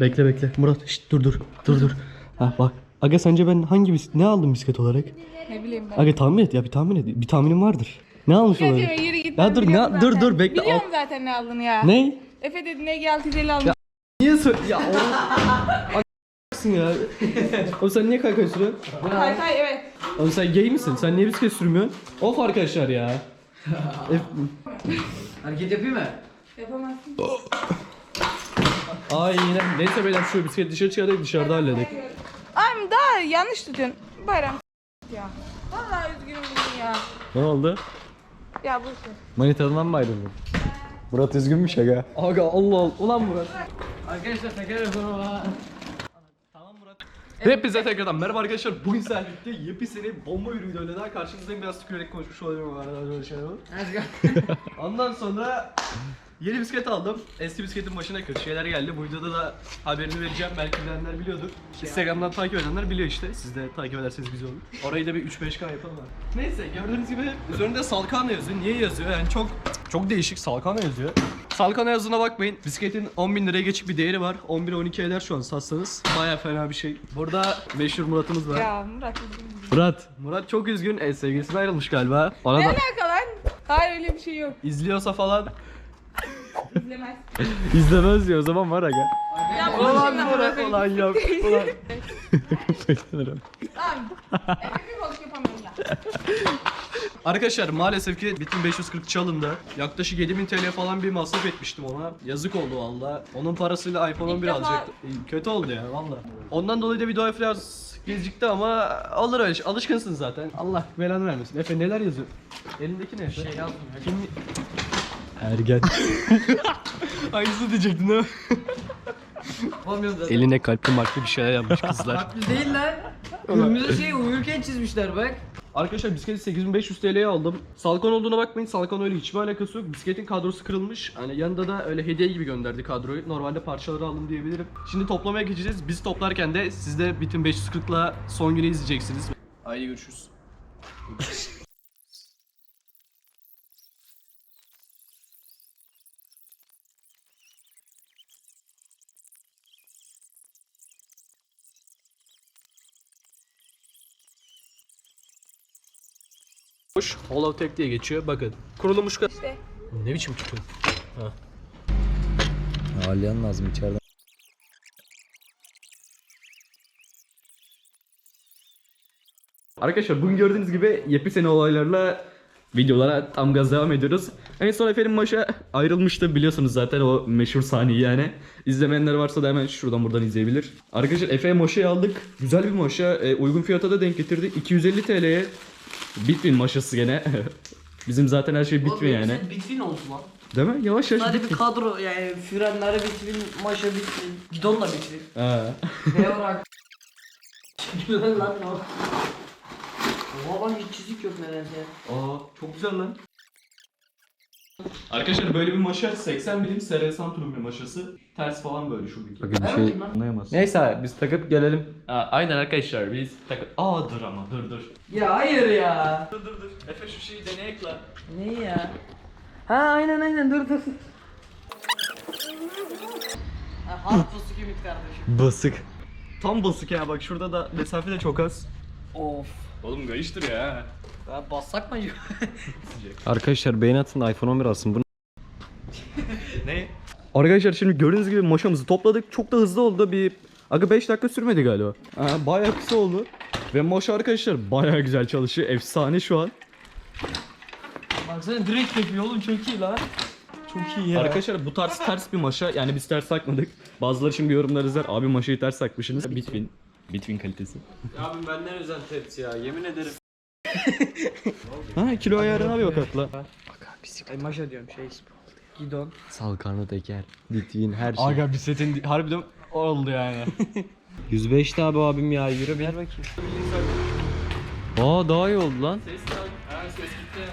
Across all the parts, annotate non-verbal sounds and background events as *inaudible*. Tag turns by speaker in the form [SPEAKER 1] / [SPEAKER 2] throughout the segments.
[SPEAKER 1] Bekle bekle. Murat şşt, dur dur. Dur dur. Ha bak. Aga sence ben hangi bisiklet ne aldım bisiklet olarak?
[SPEAKER 2] Ne bileyim ben.
[SPEAKER 1] Aga tahmin et ya bir tahmin et. Bir tahminim vardır. Ne almış olabilir?
[SPEAKER 2] yürü git.
[SPEAKER 1] Ya
[SPEAKER 2] ben
[SPEAKER 1] dur,
[SPEAKER 2] biliyorum
[SPEAKER 1] ne- dur,
[SPEAKER 2] zaten.
[SPEAKER 1] dur, bekle,
[SPEAKER 2] Biliyorum
[SPEAKER 1] al.
[SPEAKER 2] zaten ne aldın ya.
[SPEAKER 1] Ne?
[SPEAKER 2] Efe dedi ne gel tizeli almış.
[SPEAKER 1] Niye sor... Ya oğlum... *laughs* ya. Oğlum sen niye kaykay sürüyorsun?
[SPEAKER 2] Kay kay evet.
[SPEAKER 1] Oğlum sen gay misin? Sen niye bisiklet sürmüyorsun? Of arkadaşlar ya.
[SPEAKER 3] Hareket yapayım mı?
[SPEAKER 2] Yapamazsın. *laughs*
[SPEAKER 1] Aynen. Neyse beyler şu bisiklet dışarı çıkardık dışarıda halledik.
[SPEAKER 2] Abi daha yanlış tutuyorsun. Bayram ya. Vallahi üzgünüm bugün ya.
[SPEAKER 1] Ne oldu?
[SPEAKER 2] Ya bu şey.
[SPEAKER 4] Manitadan mı ayrıldın? Murat üzgünmüş aga.
[SPEAKER 1] Aga Allah Allah. Ulan Murat.
[SPEAKER 3] Arkadaşlar teker yapalım ha.
[SPEAKER 1] Hepinize tekrardan merhaba arkadaşlar. Bugün sizlerle birlikte yepyeni bomba bir videoyla daha karşınızdayım. Biraz tükürerek konuşmuş olabilirim bu arada. Öyle şeyler var. *laughs* Ondan sonra yeni bisiklet aldım. Eski bisikletin başına kötü şeyler geldi. Bu videoda da haberini vereceğim. Belki bilenler biliyordur. Instagram'dan takip edenler biliyor işte. Siz de takip ederseniz güzel olur. Orayı da bir 3-5K yapalım. abi. Neyse gördüğünüz gibi üzerinde Salkano yazıyor. Niye yazıyor? Yani çok çok değişik Salkano yazıyor. Salkano yazına bakmayın. Bisikletin 10.000 liraya geçik bir değeri var. 11-12 eder şu an satsanız. Baya fena bir şey. Burada meşhur Murat'ımız var.
[SPEAKER 2] Ya Murat üzgünüm.
[SPEAKER 1] Murat. Murat çok üzgün. E, sevgilisinden ayrılmış galiba. Ona
[SPEAKER 2] Ne
[SPEAKER 1] da
[SPEAKER 2] alaka lan? Hayır öyle bir şey yok.
[SPEAKER 1] izliyorsa falan
[SPEAKER 2] İzlemez. *laughs*
[SPEAKER 4] İzlemez ya o zaman var aga.
[SPEAKER 2] Ya
[SPEAKER 1] Ulan
[SPEAKER 2] boşuna
[SPEAKER 1] Murat
[SPEAKER 2] bırakın.
[SPEAKER 1] ulan yok. Ulan.
[SPEAKER 4] Beklenirim.
[SPEAKER 2] Tamam. Efe bir balık yapamıyorum ya. *laughs*
[SPEAKER 1] Arkadaşlar maalesef ki Bitin 540 çalındı. Yaklaşık 7000 TL falan bir masraf etmiştim ona. Yazık oldu valla. Onun parasıyla iPhone
[SPEAKER 2] İlk
[SPEAKER 1] 11
[SPEAKER 2] defa-
[SPEAKER 1] alacaktım. Kötü oldu ya valla. Ondan dolayı da videoya biraz gecikti ama olur öyle şey. Alışkınsın zaten. Allah belanı vermesin. Efe neler yazıyor? Elindeki ne? Şey yazmıyor. Kim...
[SPEAKER 4] Ergen. *laughs*
[SPEAKER 1] Aynısını diyecektin *laughs*
[SPEAKER 3] zaten.
[SPEAKER 1] Eline kalpli marklı bir şeyler yapmış kızlar.
[SPEAKER 3] Haklı değil lan. Kırmızı şey uyurken çizmişler bak.
[SPEAKER 1] Arkadaşlar bisikleti 8500 TL'ye aldım. Salkon olduğuna bakmayın. Salkon öyle hiçbir alakası yok. Bisikletin kadrosu kırılmış. Hani yanında da öyle hediye gibi gönderdi kadroyu. Normalde parçaları aldım diyebilirim. Şimdi toplamaya geçeceğiz. Biz toplarken de siz de Bitin 540'la son günü izleyeceksiniz. Haydi görüşürüz. Hollow Tech diye geçiyor. Bakın. Kurulmuş
[SPEAKER 2] İşte.
[SPEAKER 1] Ne biçim çıkıyor?
[SPEAKER 4] Aliyan lazım içeriden.
[SPEAKER 1] Arkadaşlar bugün gördüğünüz gibi yepyeni olaylarla videolara tam gaz devam ediyoruz. En son efendim maşa ayrılmıştı biliyorsunuz zaten o meşhur sahneyi yani. İzlemeyenler varsa da hemen şuradan buradan izleyebilir. Arkadaşlar Efe maşayı aldık. Güzel bir maşa. e, uygun fiyata da denk getirdik. 250 TL'ye Bitwin maşası gene. *laughs* Bizim zaten her şey Bitwin yani.
[SPEAKER 3] Bitwin olsun lan.
[SPEAKER 1] Değil mi? Yavaş yavaş
[SPEAKER 3] Sadece bir
[SPEAKER 1] Bitwin.
[SPEAKER 3] kadro yani frenleri bitwin, maşa bitwin, gidon da bitwin.
[SPEAKER 1] Ha.
[SPEAKER 3] Güzel lan o. Oha lan hiç çizik yok nedense.
[SPEAKER 1] Aa çok güzel lan. Arkadaşlar böyle bir maşa 80 milim SR Santur'un bir maşası. Ters falan böyle.
[SPEAKER 4] Aga bir
[SPEAKER 3] Evet
[SPEAKER 4] şey
[SPEAKER 3] lan.
[SPEAKER 4] anlayamaz.
[SPEAKER 1] Neyse biz takıp gelelim. Aa, aynen arkadaşlar biz takıp... Aa dur ama dur dur.
[SPEAKER 3] Ya hayır ya.
[SPEAKER 1] Dur dur dur. Efe şu şeyi deneyek lan.
[SPEAKER 3] Ne ya? Ha aynen aynen dur dur. Ha, fıstık ümit kardeşim.
[SPEAKER 4] Basık.
[SPEAKER 1] Tam basık ya bak şurada da mesafe de çok az.
[SPEAKER 3] Of.
[SPEAKER 1] Oğlum kayıştır ya.
[SPEAKER 3] Ya bassak mı? *laughs*
[SPEAKER 4] Arkadaşlar beğen atın iPhone 11 alsın. Bunu *laughs*
[SPEAKER 1] Ne? Arkadaşlar şimdi gördüğünüz gibi maşamızı topladık. Çok da hızlı oldu. Bir Aga 5 dakika sürmedi galiba. Ha, bayağı kısa oldu. Ve maşa arkadaşlar bayağı güzel çalışıyor. Efsane şu an.
[SPEAKER 3] Baksana direkt yapıyor oğlum çok iyi lan. Çok iyi ya.
[SPEAKER 1] Arkadaşlar bu tarz ters bir maşa. Yani biz ters takmadık. Bazıları şimdi yorumlar yazar. Abi maşayı ters takmışsınız. Bitwin. Bitwin kalitesi.
[SPEAKER 4] Ya abi benden özel tepsi ya yemin ederim.
[SPEAKER 1] Ha kilo ayarına bir bak atla.
[SPEAKER 3] Ay maşa diyorum şey. Gidon.
[SPEAKER 4] Salkanlı teker. Bitwin her şey.
[SPEAKER 1] Aga bisikletin harbiden oldu yani. *laughs*
[SPEAKER 4] 105 abi abim ya yürü bir. bakayım. Aa daha iyi oldu lan.
[SPEAKER 1] Ses ha ses gitti.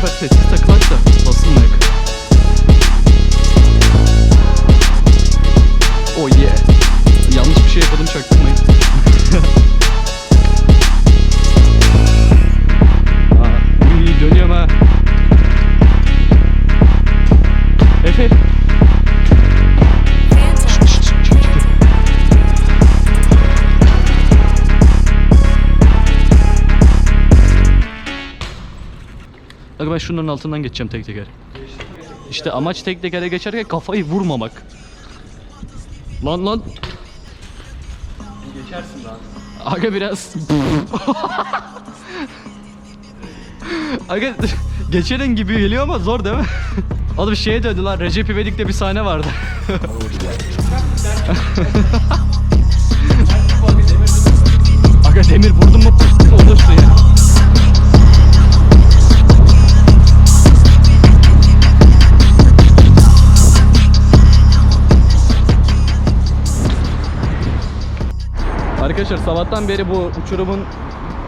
[SPEAKER 1] Perfect fit, just a cluster. While well, soon Bak ben şunların altından geçeceğim tek teker. İşte amaç tek tekere geçerken kafayı vurmamak. Lan lan.
[SPEAKER 3] Geçersin lan.
[SPEAKER 1] Aga biraz. Aga geçerin gibi geliyor ama zor değil mi? Oğlum şeye döndü lan Recep İvedik'te bir sahne vardı. Aga demir vurdun mu olursun ya. Arkadaşlar sabahtan beri bu uçurumun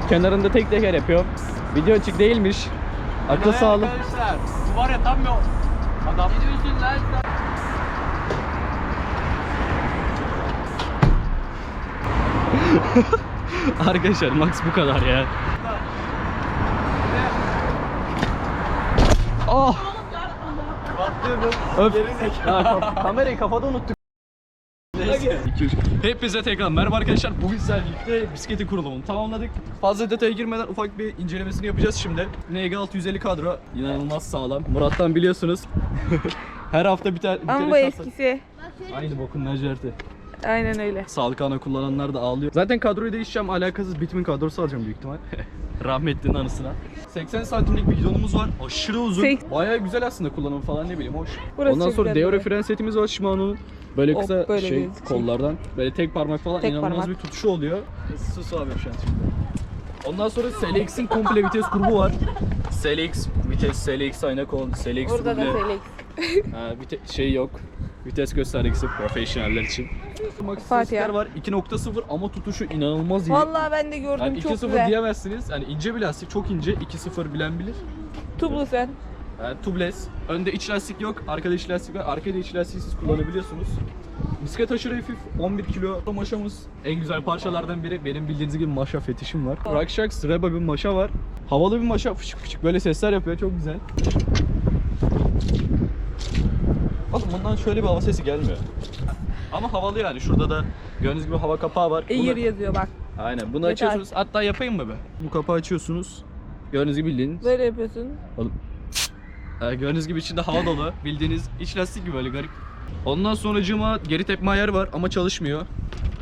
[SPEAKER 1] kenarında tek teker yapıyorum. Video açık değilmiş. Akıl sağlığı.
[SPEAKER 3] Arkadaşlar bu var ya tam bir adam. Ne diyorsun lan sen? *laughs*
[SPEAKER 1] Arkadaşlar max bu kadar ya. Oh! Öp. Ya, kaf- kamerayı kafada unuttuk. Hepinize tekrar merhaba arkadaşlar. Bugün sizlerle birlikte bisikleti kurulumunu tamamladık. Fazla detaya girmeden ufak bir incelemesini yapacağız şimdi. NG 650 kadro inanılmaz sağlam. Murat'tan biliyorsunuz. *laughs* Her hafta bir tane
[SPEAKER 2] Ama bu eskisi.
[SPEAKER 1] Aynı bokun Necati.
[SPEAKER 2] Aynen öyle.
[SPEAKER 1] Sağlık ana kullananlar da ağlıyor. Zaten kadroyu değişeceğim. Alakasız bitimin kadrosu alacağım büyük ihtimal. *laughs* Rahmetlinin anısına. 80 santimlik bir bidonumuz var. Aşırı uzun. Bayağı güzel aslında kullanımı falan ne bileyim hoş.
[SPEAKER 2] Burası
[SPEAKER 1] Ondan sonra deo fren setimiz var Shimano'nun. Böyle
[SPEAKER 2] Hop,
[SPEAKER 1] kısa
[SPEAKER 2] böyle
[SPEAKER 1] şey
[SPEAKER 2] gözüküyor.
[SPEAKER 1] kollardan. Böyle tek parmak falan
[SPEAKER 2] Tek
[SPEAKER 1] inanılmaz
[SPEAKER 2] parmak.
[SPEAKER 1] bir tutuşu oluyor. Sus abi şu an şimdi. Ondan sonra SLX'in komple vites grubu var. SLX, vites, SLX ayna kol, SLX
[SPEAKER 2] Burada da. Felix. *laughs*
[SPEAKER 1] Ha, vite- şey yok. Vites göstergesi profesyoneller için.
[SPEAKER 2] Fatih
[SPEAKER 1] Fatih
[SPEAKER 2] abi.
[SPEAKER 1] var 2.0 ama tutuşu inanılmaz iyi.
[SPEAKER 2] Vallahi ben de gördüm
[SPEAKER 1] yani
[SPEAKER 2] çok
[SPEAKER 1] 2.0
[SPEAKER 2] güzel.
[SPEAKER 1] diyemezsiniz. Yani ince bir lastik çok ince. 2.0 bilen bilir.
[SPEAKER 2] Tublu sen.
[SPEAKER 1] Yani tubeless. Önde iç lastik yok. Arkada iç lastik var. Arkada iç lastiği siz kullanabiliyorsunuz. Bisiklet aşırı hafif. 11 kilo maşamız. En güzel parçalardan biri. Benim bildiğiniz gibi maşa fetişim var. Rakshaks Reba bir maşa var. Havalı bir maşa. Fışık fışık böyle sesler yapıyor. Çok güzel. Oğlum bundan şöyle bir hava sesi gelmiyor. Ama havalı yani. Şurada da gördüğünüz gibi hava kapağı var.
[SPEAKER 2] Air
[SPEAKER 1] Bunu-
[SPEAKER 2] yazıyor bak.
[SPEAKER 1] Aynen. Bunu
[SPEAKER 2] Yeter.
[SPEAKER 1] açıyorsunuz. Hatta yapayım mı be? Bu kapağı açıyorsunuz. Gördüğünüz gibi bildiğiniz.
[SPEAKER 2] Böyle yapıyorsun.
[SPEAKER 1] Oğlum. Ee, gördüğünüz gibi içinde hava dolu. Bildiğiniz iç lastik gibi böyle garip. Ondan sonracığıma geri tepme ayarı var ama çalışmıyor.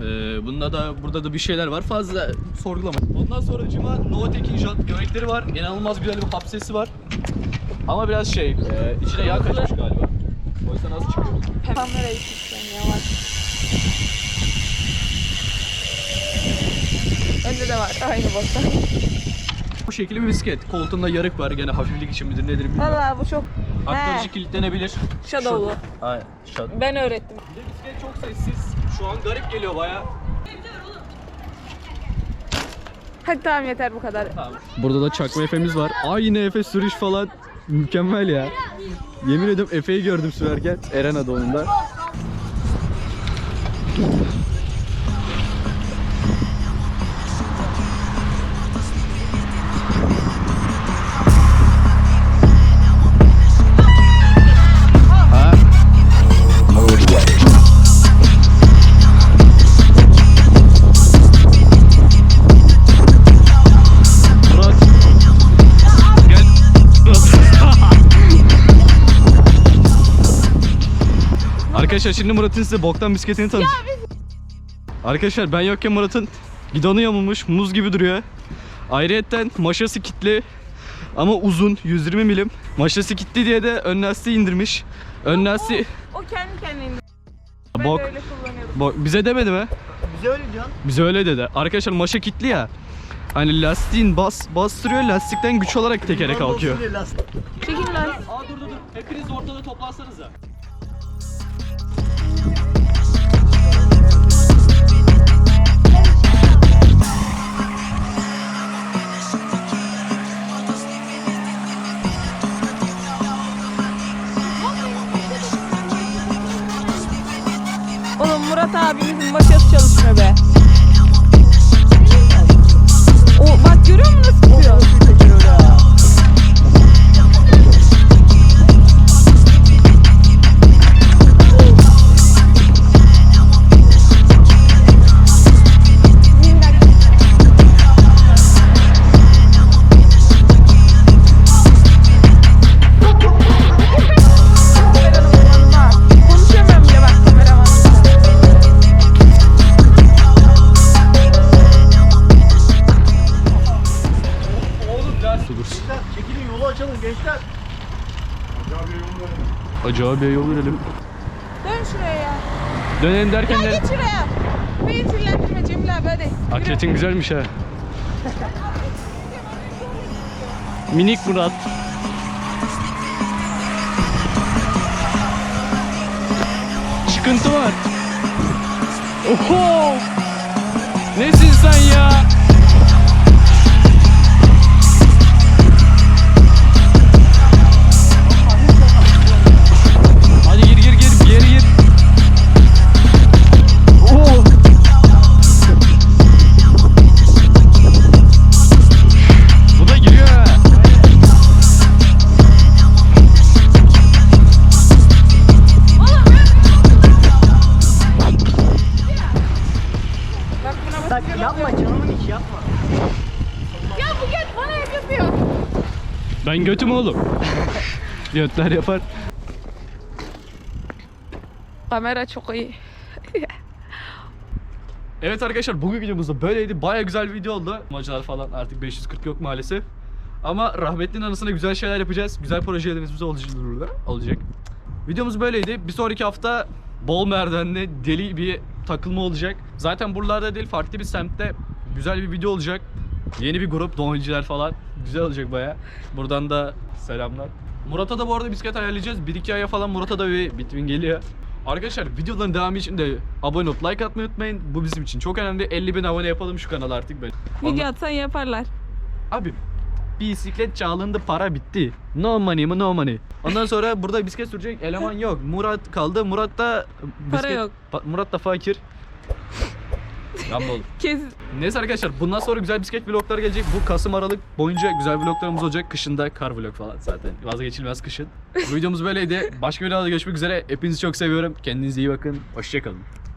[SPEAKER 1] Ee, bunda da burada da bir şeyler var. Fazla sorgulama. Ondan sonracığıma Novatek'in jant göbekleri var. İnanılmaz güzel bir hapsesi var. Ama biraz şey, e, içine yağ kaçmış galiba. O yüzden az çıkıyor.
[SPEAKER 2] Tutsan yavaş. Önde de var. Aynı bokta.
[SPEAKER 1] Bu şekilde bir bisiklet. Koltuğunda yarık var. Gene hafiflik için midir nedir bilmiyorum.
[SPEAKER 2] Vallahi bu çok
[SPEAKER 1] Aktarıcı kilitlenebilir.
[SPEAKER 2] Shadow'lu.
[SPEAKER 1] Aynen. Shadow.
[SPEAKER 2] Ben öğrettim.
[SPEAKER 1] Bir de bisiklet çok sessiz. Şu an garip geliyor baya.
[SPEAKER 2] Hadi tamam yeter bu kadar.
[SPEAKER 1] Burada da çakma Efe'miz var. Aynı Efe sürüş falan mükemmel ya. Yemin ediyorum Efe'yi gördüm sürerken. Eren adı onun da. Arkadaşlar şimdi Murat'ın size boktan bisikletini tanıt. Arkadaşlar ben yokken Murat'ın gidonu yamulmuş, muz gibi duruyor. Ayrıyetten maşası kitli ama uzun 120 milim. Maşası kitli diye de ön lastiği indirmiş. Ön lastiği
[SPEAKER 2] O kendi kendine indi. Ben
[SPEAKER 1] bok,
[SPEAKER 2] de öyle kullanıyordum.
[SPEAKER 1] bok- bize demedi mi?
[SPEAKER 3] Bize öyle diyorsun.
[SPEAKER 1] Bize öyle dedi. Arkadaşlar maşa kitli ya. Hani lastiğin bas bastırıyor lastikten güç olarak tekere kalkıyor.
[SPEAKER 2] Çekin lan.
[SPEAKER 1] Aa dur dur dur. Hepiniz ortada toplansanıza.
[SPEAKER 2] Murat abimizin maşası çalışmıyor be. O bak görüyor musun nasıl tutuyor?
[SPEAKER 1] Abiye yol verelim.
[SPEAKER 2] Dön şuraya ya.
[SPEAKER 1] Dönelim derken
[SPEAKER 2] Ya
[SPEAKER 1] de...
[SPEAKER 2] git şuraya. Beni sinirlendirme Cemil abi hadi. Yürü.
[SPEAKER 1] Akçetin güzelmiş ha. Minik Murat. Çıkıntı var. Oho! Nesin sen ya? Götüm oğlum. *laughs* Götler yapar.
[SPEAKER 2] Kamera çok iyi. *laughs*
[SPEAKER 1] Evet arkadaşlar bugün videomuzda böyleydi. Baya güzel bir video oldu. Maçlar falan artık 540 yok maalesef. Ama rahmetlinin anısına güzel şeyler yapacağız. Güzel projelerimiz olacak. olacak. Videomuz böyleydi. Bir sonraki hafta bol merdivenli deli bir takılma olacak. Zaten buralarda değil farklı bir semtte güzel bir video olacak. Yeni bir grup doniciler falan. Güzel olacak baya. Buradan da selamlar. Murat'a da bu arada bisiklet ayarlayacağız. 1-2 aya falan Murat'a da bir bitwin geliyor. Arkadaşlar videoların devamı için de abone olup like atmayı unutmayın. Bu bizim için çok önemli. 50 bin abone yapalım şu kanala artık böyle.
[SPEAKER 2] Video atsan yaparlar.
[SPEAKER 1] Abi bisiklet çalındı para bitti. No money mi no money. Ondan sonra burada bisiklet sürecek eleman yok. Murat kaldı. Murat da bisiklet,
[SPEAKER 2] yok.
[SPEAKER 1] Pa- Murat da fakir. Oğlum. *laughs*
[SPEAKER 2] Kes.
[SPEAKER 1] Neyse arkadaşlar bundan sonra güzel bisiklet vlogları gelecek. Bu Kasım Aralık boyunca güzel vloglarımız olacak. Kışında kar vlog falan zaten. Vazgeçilmez kışın. Bu videomuz böyleydi. Başka bir videoda görüşmek üzere. Hepinizi çok seviyorum. Kendinize iyi bakın. Hoşçakalın.